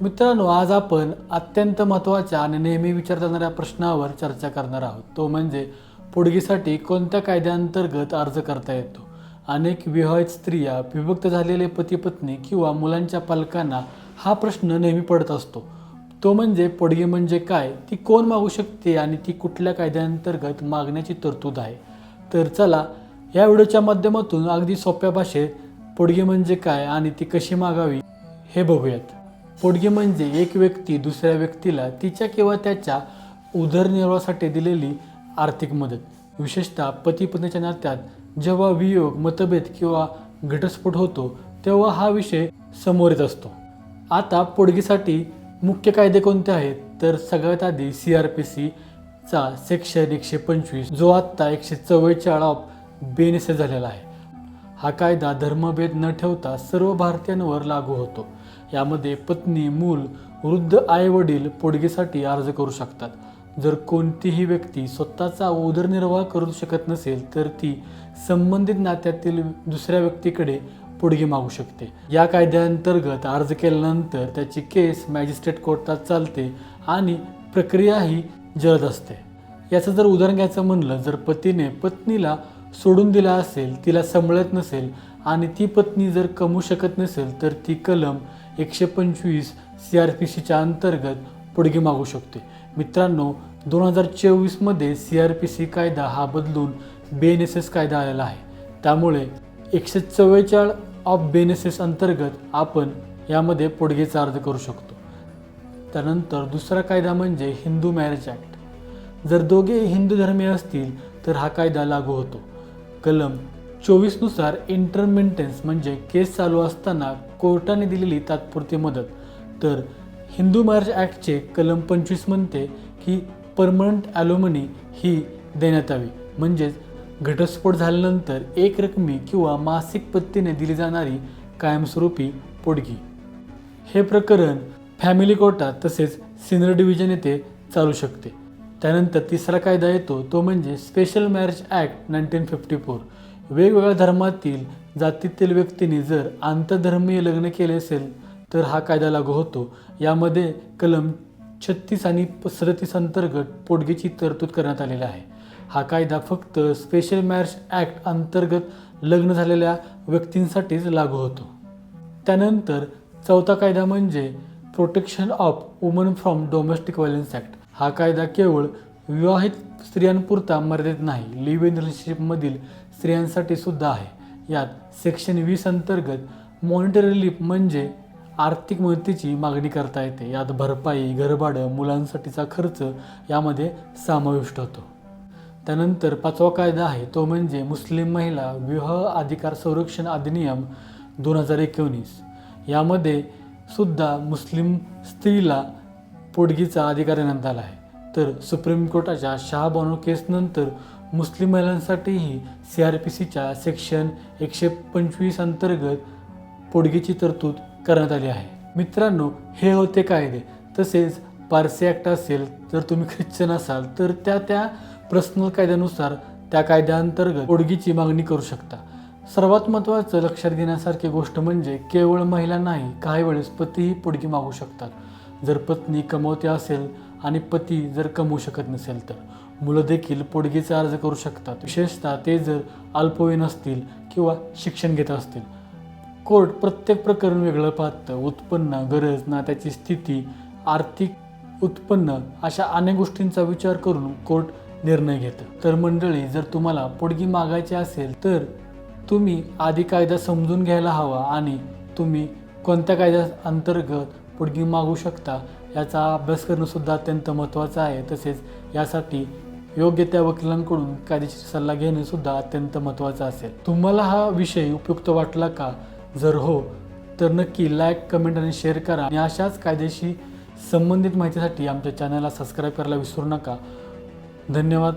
मित्रांनो आज आपण अत्यंत महत्त्वाच्या आणि नेहमी विचारता येणाऱ्या प्रश्नावर चर्चा करणार आहोत. तो म्हणजे पोडगीसाठी कोणत्या कायद्याअंतर्गत अर्ज करता येतो? अनेक विवाहित स्त्रिया विभक्त झालेले पती पत्नी किंवा मुलांच्या पालकांना हा प्रश्न नेहमी पडत असतो. तो म्हणजे पोडगी म्हणजे काय? ती कोण मागू शकते आणि ती कुठल्या कायद्याअंतर्गत मागण्याची तरतूद आहे? तर चला या व्हिडिओच्या माध्यमातून अगदी सोप्या भाषेत पोडगी म्हणजे काय आणि ती कशी मागावी हे बघूयात. पोटगी म्हणजे एक व्यक्ती दुसऱ्या व्यक्तीला तिच्या किंवा त्याच्या उदरनिर्वाहासाठी दिलेली आर्थिक मदत. विशेषतः पती पत्नीच्या नात्यात जेव्हा वियोग मतभेद किंवा घटस्फोट होतो तेव्हा हा विषय समोर येत असतो. आता पोडगीसाठी मुख्य कायदे कोणते आहेत? तर सगळ्यात आधी सी आर पी सीचा सेक्शन एकशे पंचवीस जो आत्ता एकशे चव्वेचाळ ऑफ बेनिसे झालेला आहे. हा कायदा धर्मभेद न ठेवता सर्व भारतीयांवर लागू होतो. यामध्ये पत्नी मूल वृद्ध आई वडील अर्ज करू शकतात. जर कोणतीही व्यक्ती स्वतःचा उदरनिर्वाह करू शकत नसेल तर ती संबंधित नात्यातील दुसऱ्या व्यक्तीकडे पोडगी मागू शकते. या कायद्याअंतर्गत अर्ज केल्यानंतर त्याची केस मॅजिस्ट्रेट कोर्टात चालते आणि प्रक्रिया ही जलद असते. याचं जर उदाहरण घ्यायचं म्हणलं जर पतीने पत्नीला सोडून दिला असेल तिला सांभाळत नसेल आणि ती पत्नी जर कमवू शकत नसेल तर ती कलम एकशे पंचवीस सी आर पी सीच्या अंतर्गत पुढगी मागू शकते मित्रांनो दोन हजार चोवीसमध्ये सी आर पी सी कायदा हा बदलून बी एस एस कायदा आलेला आहे. त्यामुळे एकशे चव्वेचाळ ऑफ बेनेसेस अंतर्गत आपण यामध्ये पुढगेचा अर्ज करू शकतो. त्यानंतर दुसरा कायदा म्हणजे हिंदू मॅरेज ॲक्ट जर दोघे हिंदू धर्मीय असतील तर हा कायदा लागू होतो. कलम चोवीसनुसार इंटरमेंटेन्स म्हणजे केस चालू असताना कोर्टाने दिलेली तात्पुरती मदत. तर हिंदू मॅरेज ॲक्टचे कलम पंचवीस म्हणते की परमनंट ॲलोमनी ही देण्यात यावी म्हणजेच घटस्फोट झाल्यानंतर एक रकमी किंवा मासिक पत्तीने दिली जाणारी कायमस्वरूपी पोडगी हे प्रकरण फॅमिली कोर्टात तसेच सिनियर डिव्हिजन येथे चालू शकते. त्यानंतर तिसरा कायदा येतो तो म्हणजे special marriage act nineteen fifty four वेगवेगळ्या धर्मातील जातीतील व्यक्तींनी जर आंतरधर्मीय लग्न केले असेल तर हा कायदा लागू होतो. यामध्ये कलम छत्तीस आणि सदतीस अंतर्गत पोटगीची तरतूद करण्यात आलेली आहे. हा कायदा फक्त स्पेशल मॅरेज ॲक्ट अंतर्गत लग्न झालेल्या व्यक्तींसाठीच लागू होतो. त्यानंतर चौथा कायदा म्हणजे protection of women from domestic violence act हा कायदा केवळ विवाहित स्त्रियांपुरता मर्यादित नाही. लिव्ह इन रिलेशनशिपमधील स्त्रियांसाठी सुद्धा आहे. यात सेक्शन वीस अंतर्गत मॉनिटरी रिलीफ म्हणजे आर्थिक मदतीची मागणी करता येते. यात भरपाई घरभाडं मुलांसाठीचा खर्च यामध्ये समाविष्ट होतो. त्यानंतर पाचवा कायदा आहे तो म्हणजे मुस्लिम महिला विवाह अधिकार संरक्षण अधिनियम दोन हजार एकोणीस. यामध्ये सुद्धा मुस्लिम स्त्रीला पोटगीचा अधिकार देण्यात आला आहे. तर सुप्रीम कोर्टाच्या शहाबानो केसनंतर मुस्लिम महिलांसाठीही सी आर पी सीच्या सेक्शन एकशे पंचवीस अंतर्गत पोडगीची तरतूद करण्यात आली आहे. मित्रांनो हे होते कायदे. तसेच पारसी ॲक्ट असेल तर तुम्ही ख्रिश्चन असाल तर त्या त्या पर्सनल कायद्यानुसार त्या कायद्याअंतर्गत पोडगीची मागणी करू शकता. सर्वात महत्त्वाचं लक्षात घेण्यासारखी गोष्ट म्हणजे केवळ महिला नाही काही वेळेस पतीही पोडगी मागू शकतात. जर पत्नी कमवते असेल आणि पती जर कमवू शकत नसेल तर. मुलं देखील पोडगीचा अर्ज करू शकतात. विशेषतः ते जर अल्पवयीन असतील किंवा शिक्षण घेत असतील. कोर्ट प्रत्येक प्रकरण वेगळं पाहतं. उत्पन्न गरज नात्याची स्थिती आर्थिक उत्पन्न अशा अनेक गोष्टींचा विचार करून कोर्ट निर्णय घेतं. तर मंडळी जर तुम्हाला पोडगी मागायची असेल तर तुम्ही आधी कायदा समजून घ्यायला हवा आणि तुम्ही कोणत्या कायद्या अंतर्गत पोडगी मागू शकता याचा अभ्यास करणंसुद्धा अत्यंत महत्त्वाचं आहे. तसेच यासाठी योग्य त्या वकिलांकडून कायदेशीर सल्ला घेणे सुद्धा अत्यंत महत्त्वाचं असेल. तुम्हाला हा विषय उपयुक्त वाटला का? जर हो तर नक्की लाईक कमेंट आणि शेअर करा. आणि अशाच कायदेशी संबंधित माहितीसाठी आमच्या चॅनलला सबस्क्राईब करायला विसरू नका. धन्यवाद.